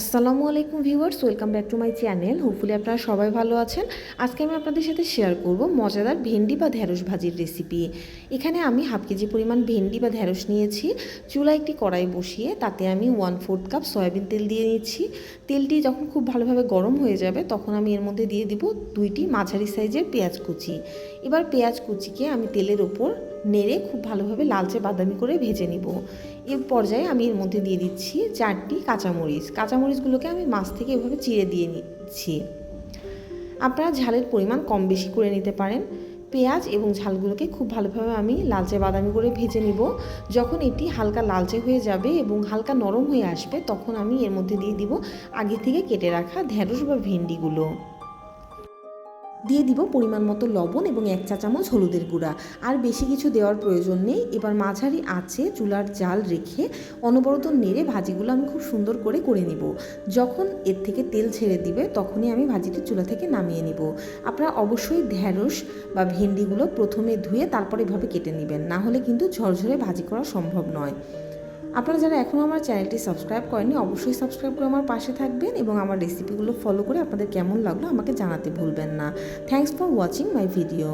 আসসালামু আলাইকুম viewers, welcome back to my channel. Hopefully আপনারা সবাই ভালো আছেন। আজকে আমি আপনাদের সাথে শেয়ার করব মজাদার ভেন্ডি বা ঢ্যাঁড়স ভাজির রেসিপি এখানে আমি হাফ কেজি পরিমাণ ভেন্ডি বা ঢ্যাঁড়স নিয়েছি। চুলা একটি কড়াই বসিয়ে তাতে আমি ওয়ান ফোর্থ কাপ সয়াবিন তেল দিয়ে নিচ্ছি। তেলটি যখন খুব ভালোভাবে গরম হয়ে যাবে, তখন আমি এর মধ্যে দিয়ে দিব দুইটি মাঝারি সাইজের পেঁয়াজ কুচি। এবার পেঁয়াজ কুচিকে আমি তেলের ওপর নেড়ে খুব ভালোভাবে লালচে বাদামি করে ভেজে নিব। এর পর্যায়ে আমি এর মধ্যে দিয়ে দিচ্ছি চারটি কাঁচামরিচ। কাঁচামরিচগুলোকে আমি মাছ থেকে এভাবে চিড়ে দিয়ে নিচ্ছি। আপনারা ঝালের পরিমাণ কম বেশি করে নিতে পারেন। পেঁয়াজ এবং ঝালগুলোকে খুব ভালোভাবে আমি লালচে বাদামি করে ভেজে নিব। যখন এটি হালকা লালচে হয়ে যাবে এবং হালকা নরম হয়ে আসবে, তখন আমি এর মধ্যে দিয়ে দিব আগে থেকে কেটে রাখা ঢ্যাঁড়স বা ভেন্ডিগুলো। দিয়ে দিব পরিমাণ মতো লবণ এবং এক চা চামচ হলুদের গুঁড়া। আর বেশি কিছু দেওয়ার প্রয়োজন নেই। এবার মাঝারি আঁচে চুলার জাল রেখে অনবরত নেড়ে ভাজিগুলো আমি খুব সুন্দর করে করে নিব। যখন এর থেকে তেল ছেড়ে দিবে, তখনই আমি ভাজিটি চুলা থেকে নামিয়ে নিব। আপনারা অবশ্যই ঢ্যাঁড়স বা ভেন্ডিগুলো প্রথমে ধুয়ে তারপর এভাবে কেটে নেবেন। না হলে কিন্তু ঝরঝরে ভাজি করা সম্ভব নয়। আপনারা যারা এখনও আমার চ্যানেলটি সাবস্ক্রাইব করেননি, অবশ্যই সাবস্ক্রাইব করে আমার পাশে থাকবেন এবং আমার রেসিপিগুলো ফলো করে আপনাদের কেমন লাগল আমাকে জানাতে ভুলবেন না। Thanks for watching my video